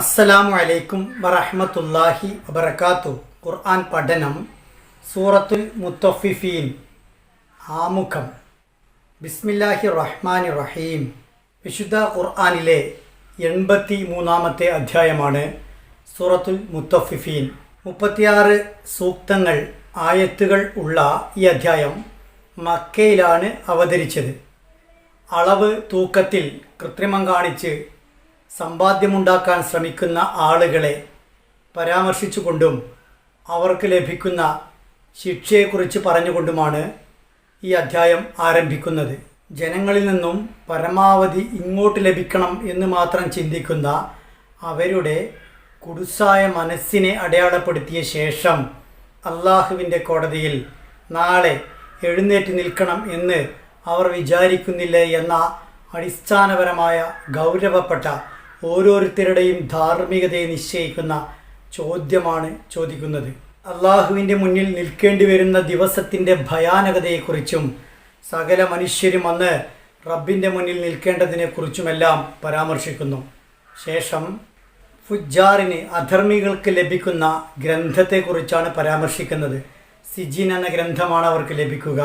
അസ്സലാമു അലൈക്കും വറഹമത്തല്ലാഹി വബർക്കാത്തു ഖുർആൻ പഠനം സൂറത്തുൽ മുത്തഫിഫീൻ ആമുഖം. ബിസ്മില്ലാഹി റഹ്മാൻ റഹീം. വിശുദ്ധ ഖുർആാനിലെ എൺപത്തി മൂന്നാമത്തെ അധ്യായമാണ് സൂറത്തുൽ മുത്തഫിഫീൻ. മുപ്പത്തിയാറ് സൂക്തങ്ങൾ ആയത്തുകൾ ഉള്ള ഈ അധ്യായം മക്കയിലാണ് അവതരിച്ചത്. അളവ് തൂക്കത്തിൽ കൃത്രിമം കാണിച്ച് സമ്പാദ്യമുണ്ടാക്കാൻ ശ്രമിക്കുന്ന ആളുകളെ പരാമർശിച്ചുകൊണ്ടും അവർക്ക് ലഭിക്കുന്ന ശിക്ഷയെക്കുറിച്ച് പറഞ്ഞുകൊണ്ടുമാണ് ഈ അധ്യായം ആരംഭിക്കുന്നത്. ജനങ്ങളിൽ നിന്നും പരമാവധി ഇങ്ങോട്ട് ലഭിക്കണം എന്ന് മാത്രം ചിന്തിക്കുന്ന അവരുടെ കുടുസായ മനസ്സിനെ അടയാളപ്പെടുത്തിയ ശേഷം അള്ളാഹുവിന്റെ കോടതിയിൽ നാളെ എഴുന്നേറ്റ് നിൽക്കണം എന്ന് അവർ വിചാരിക്കുന്നില്ല എന്ന അടിസ്ഥാനപരമായ ഗൗരവപ്പെട്ട ഓരോരുത്തരുടെയും ധാർമ്മികതയെ നിശ്ചയിക്കുന്ന ചോദ്യമാണ് ചോദിക്കുന്നത്. അള്ളാഹുവിന്റെ മുന്നിൽ നിൽക്കേണ്ടി വരുന്ന ദിവസത്തിന്റെ ഭയാനകതയെക്കുറിച്ചും സകല മനുഷ്യരും അന്ന് റബ്ബിന്റെ മുന്നിൽ നിൽക്കേണ്ടതിനെക്കുറിച്ചുമെല്ലാം പരാമർശിക്കുന്നു. ശേഷം ഫുജാറിന് അധർമ്മികൾക്ക് ലഭിക്കുന്ന ഗ്രന്ഥത്തെക്കുറിച്ചാണ് പരാമർശിക്കുന്നത്. സിജിൻ എന്ന ഗ്രന്ഥമാണ് അവർക്ക് ലഭിക്കുക.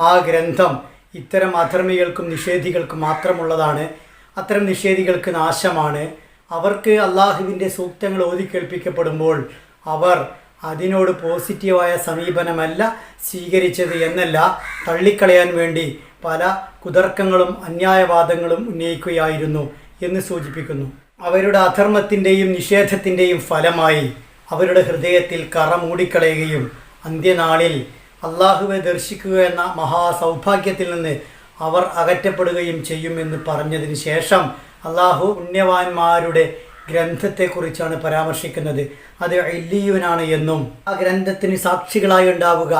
ആ ഗ്രന്ഥം ഇത്തരം അധർമ്മികൾക്കും നിഷേധികൾക്കും മാത്രമുള്ളതാണ്. അത്തരം നിഷേധികൾക്ക് നാശമാണ്. അവർക്ക് അള്ളാഹുവിന്റെ സൂക്തങ്ങൾ ഓതിക്കേൾപ്പിക്കപ്പെടുമ്പോൾ അവർ അതിനോട് പോസിറ്റീവായ സമീപനമല്ല സ്വീകരിച്ചത് എന്നല്ല തള്ളിക്കളയാൻ വേണ്ടി പല കുതർക്കങ്ങളും അന്യായവാദങ്ങളും ഉന്നയിക്കുകയായിരുന്നു എന്ന് സൂചിപ്പിക്കുന്നു. അവരുടെ അധർമ്മത്തിന്റെയും നിഷേധത്തിന്റെയും ഫലമായി അവരുടെ ഹൃദയത്തിൽ കറ മൂടിക്കളയുകയും അന്ത്യനാളിൽ അള്ളാഹുവെ ദർശിക്കുക എന്ന മഹാസൗഭാഗ്യത്തിൽ നിന്ന് അവർ അകറ്റപ്പെടുകയും ചെയ്യുമെന്ന് പറഞ്ഞതിന് ശേഷം അള്ളാഹു പുണ്യവാന്മാരുടെ ഗ്രന്ഥത്തെക്കുറിച്ചാണ് പരാമർശിക്കുന്നത്. അത് എല്ലിയുനാണ് എന്നും ആ ഗ്രന്ഥത്തിന് സാക്ഷികളായി ഉണ്ടാവുക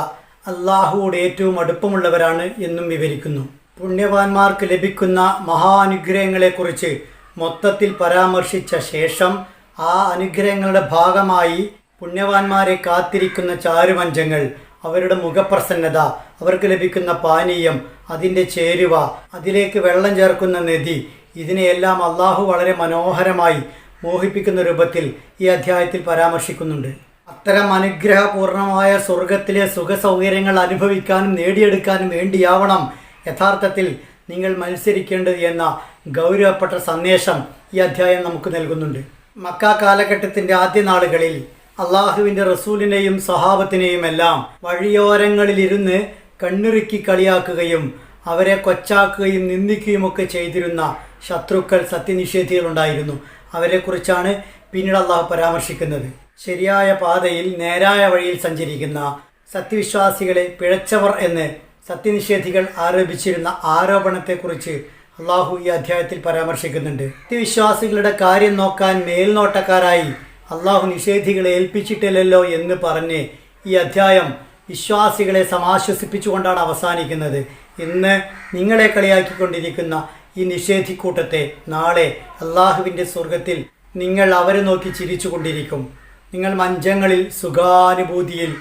അള്ളാഹുവോട് ഏറ്റവും അടുപ്പമുള്ളവരാണ് എന്നും വിവരിക്കുന്നു. പുണ്യവാന്മാർക്ക് ലഭിക്കുന്ന മഹാനുഗ്രഹങ്ങളെക്കുറിച്ച് മൊത്തത്തിൽ പരാമർശിച്ച ശേഷം ആ അനുഗ്രഹങ്ങളുടെ ഭാഗമായി പുണ്യവാന്മാരെ കാത്തിരിക്കുന്ന ചാരുമഞ്ചങ്ങൾ അവരുടെ മുഖപ്രസന്നത അവർക്ക് ലഭിക്കുന്ന പാനീയം അതിന്റെ ചേരുവ അതിലേക്ക് വെള്ളം ചേർക്കുന്ന നദി. ഇതിനെയെല്ലാം അള്ളാഹു വളരെ മനോഹരമായി മോഹിപ്പിക്കുന്ന രൂപത്തിൽ ഈ അധ്യായത്തിൽ പരാമർശിക്കുന്നുണ്ട്. അത്തരം അനുഗ്രഹപൂർണമായ സ്വർഗത്തിലെ സുഖസൗകര്യങ്ങൾ അനുഭവിക്കാനും നേടിയെടുക്കാനും വേണ്ടിയാവണം യഥാർത്ഥത്തിൽ നിങ്ങൾ മത്സരിക്കേണ്ടത് എന്ന ഗൗരവപ്പെട്ട സന്ദേശം ഈ അധ്യായം നമുക്ക് നൽകുന്നുണ്ട്. മക്ക കാലഘട്ടത്തിന്റെ ആദ്യ നാളുകളിൽ അള്ളാഹുവിന്റെ റസൂലിനെയും സഹാബത്തിനെയും എല്ലാം വഴിയോരങ്ങളിലിരുന്ന് കണ്ണിറുക്കി കളിയാക്കുകയും അവരെ കൊച്ചാക്കുകയും നിന്ദിക്കുകയും ഒക്കെ ചെയ്തിരുന്ന ശത്രുക്കൾ സത്യനിഷേധികളുണ്ടായിരുന്നു. അവരെക്കുറിച്ചാണ് പിന്നീട് അള്ളാഹു പരാമർശിക്കുന്നത്. ശരിയായ പാതയിൽ നേരായ വഴിയിൽ സഞ്ചരിക്കുന്ന സത്യവിശ്വാസികളെ പിഴച്ചവർ എന്ന് സത്യനിഷേധികൾ ആരോപിച്ചിരുന്ന ആരോപണത്തെക്കുറിച്ച് അള്ളാഹു ഈ അധ്യായത്തിൽ പരാമർശിക്കുന്നുണ്ട്. സത്യവിശ്വാസികളുടെ കാര്യം നോക്കാൻ മേൽനോട്ടക്കാരായി അള്ളാഹു നിഷേധികളെ ഏൽപ്പിച്ചിട്ടില്ലല്ലോ എന്ന് പറഞ്ഞ് ഈ അധ്യായം വിശ്വാസികളെ സമാശ്വസിപ്പിച്ചുകൊണ്ടാണ് അവസാനിക്കുന്നത്. ഇന്ന് നിങ്ങളെ കളിയാക്കിക്കൊണ്ടിരിക്കുന്ന ഈ നിഷേധിക്കൂട്ടത്തെ നാളെ അള്ളാഹുവിന്റെ സ്വർഗത്തിൽ നിങ്ങൾ അവരെ നോക്കി ചിരിച്ചുകൊണ്ടിരിക്കും. നിങ്ങൾ മഞ്ചങ്ങളിൽ സുഖാനുഭൂതിയിൽ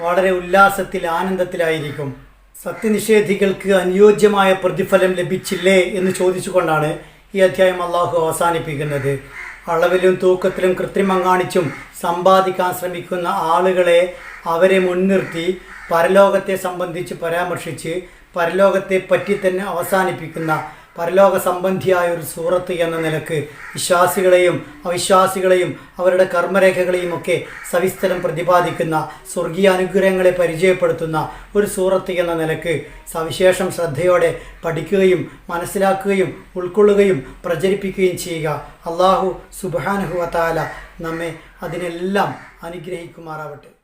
വളരെ ഉല്ലാസത്തിൽ ആനന്ദത്തിലായിരിക്കും. സത്യനിഷേധികൾക്ക് അനുയോജ്യമായ പ്രതിഫലം ലഭിച്ചില്ലേ എന്ന് ചോദിച്ചുകൊണ്ടാണ് ഈ അധ്യായം അള്ളാഹു അവസാനിപ്പിക്കുന്നത്. അളവിലും തൂക്കത്തിലും കൃത്രിമം കാണിച്ചും സമ്പാദിക്കാൻ ശ്രമിക്കുന്ന ആളുകളെ അവരെ മുൻനിർത്തി പരലോകത്തെ സംബന്ധിച്ച് പരാമർശിച്ച് പരലോകത്തെ പറ്റി തന്നെ അവസാനിപ്പിക്കുന്ന പരലോക സംബന്ധിയായ ഒരു സൂറത്ത് എന്ന നിലയ്ക്ക് വിശ്വാസികളെയും അവിശ്വാസികളെയും അവരുടെ കർമ്മരേഖകളെയും ഒക്കെ സവിസ്തരം പ്രതിപാദിക്കുന്ന സ്വർഗീയ അനുഗ്രഹങ്ങളെ പരിചയപ്പെടുത്തുന്ന ഒരു സൂറത്ത് എന്ന നിലയ്ക്ക് സവിശേഷം ശ്രദ്ധയോടെ പഠിക്കുകയും മനസ്സിലാക്കുകയും ഉൾക്കൊള്ളുകയും പ്രചരിപ്പിക്കുകയും ചെയ്യുക. അള്ളാഹു സുബാനുഹുവത്താല നമ്മെ അതിനെല്ലാം അനുഗ്രഹിക്കുമാറാവട്ടെ.